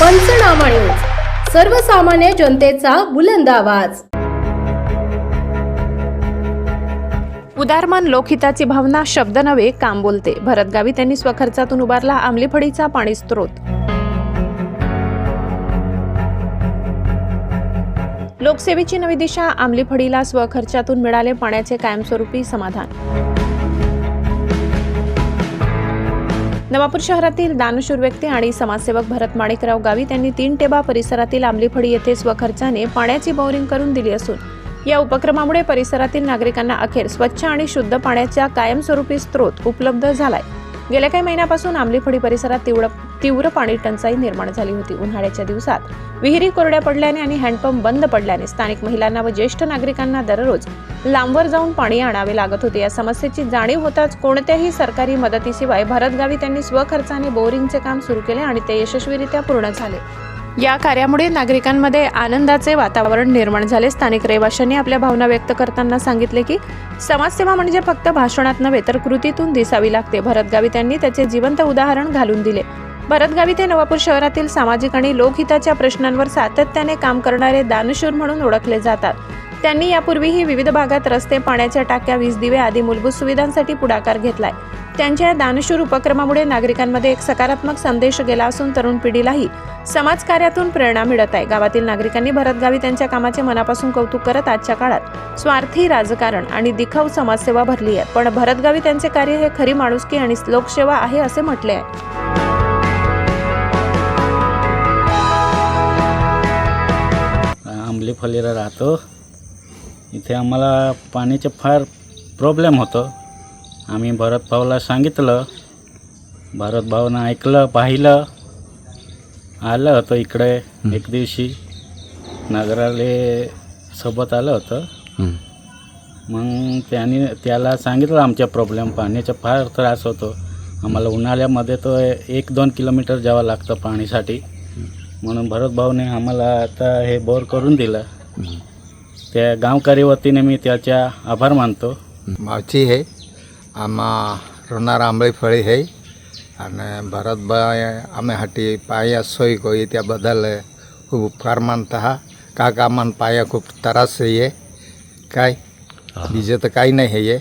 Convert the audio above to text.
पंचनामा न्यूज. सर्वसामान्य जनतेचा बुलंद आवाज. उदारमान लोकहिताची भावना शब्द नव्हे काम बोलते. भरतगावी त्यांनी स्वखर्चातून उभारला आमलीफडीचा पाणी स्त्रोत लोकसेवेची नवी दिशा आमलीफडीला स्वखर्चातून मिळाले पाण्याचे कायमस्वरूपी समाधान. नवापूर शहरातील दानशूर व्यक्ती आणि समाजसेवक भरत माणिकराव गावी यांनी तीन टेबा परिसरातील आंबलीफडी येथे स्वखर्चाने पाण्याची बोरिंग करून दिली असून या उपक्रमामुळे परिसरातील नागरिकांना अखेर स्वच्छ आणि शुद्ध पाण्याचा कायमस्वरूपी स्रोत उपलब्ध झालाय. गेल्या काही महिन्यापासून आमलीफडी परिसरात तीव्र तीव्र पाणी टंचाई निर्माण झाली होती. उन्हाळ्याच्या दिवसात विहिरी कोरड्या पडल्याने आणि हँडपंप बंद पडल्याने स्थानिक महिलांना व ज्येष्ठ नागरिकांना दररोज लांबवर जाऊन पाणी आणावे लागत होते. या समस्येची जाणीव होताच कोणत्याही सरकारी मदतीशिवाय भरतगावी त्यांनी स्वखर्चाने बोरिंगचे काम सुरू केले आणि ते यशस्वीरित्या पूर्ण झाले. या कार्यामुळे नागरिकांमध्ये आनंदाचे वातावरण निर्माण झाले. स्थानिक रहिवाशांनी आपल्या भावना व्यक्त करताना सांगितले की समाजसेवा म्हणजे फक्त भाषणात नव्हे तर कृतीतून दिसावी लागते. भरतगावी त्यांनी त्याचे जिवंत उदाहरण घालून दिले. भरतगावी ते नवापूर शहरातील सामाजिक आणि लोकहिताच्या प्रश्नांवर सातत्याने काम करणारे दानशूर म्हणून ओळखले जातात. त्यांनी यापूर्वीही विविध भागात रस्ते पाण्याच्या टाक्या वीज दिवे आदी मूलभूत सुविधांसाठी पुढाकार घेतलाय. त्यांच्या दानशूर उपक्रमामुळे नागरिकांमध्ये एक सकारात्मक संदेश गेला असून तरुण पिढीलाही समाजकार्यातून प्रेरणा मिळत आहे. गावातील नागरिकांनी भरतगावी त्यांच्या कामाचे मनापासून कौतुक करत आजच्या काळात स्वार्थी राजकारण आणि दिखाऊ समाजसेवा भरली आहे. पण भरतगावी त्यांचे कार्य हे खरी माणुसकी आणि लोकसेवा आहे असे म्हटले आहे. आंबली फलीला राहतो. इथे आम्हाला पाण्याचे फार प्रॉब्लेम होतं. आम्ही भरत भाऊला सांगितलं. भरत भाऊनं ऐकलं पाहिलं. आलं होतं इकडे एक दिवशी. नगराले सोबत आलं होतं. मग त्याने त्याला सांगितलं आमच्या प्रॉब्लेम पाण्याचा फार त्रास होतो. आम्हाला उन्हाळ्यामध्ये तो एक दोन किलोमीटर जावं लागतं पाणीसाठी. म्हणून भरत भाऊने आम्हाला आता हे बोर करून दिलं. त्या गावकरी वतीने मी त्याच्या आभार मानतो. मावची है આમાં રોનાર આંબળી ફળી હઈ અને ભરતભાઈ અમે હટી પાયા સોઈ ગઈ ત્યાં બદલ ખૂબ ઉપકાર માનતા કાકા મન પાયા ખૂબ તરસ હઈએ કાંઈ? બીજે તો કાંઈ નહીં હૈયે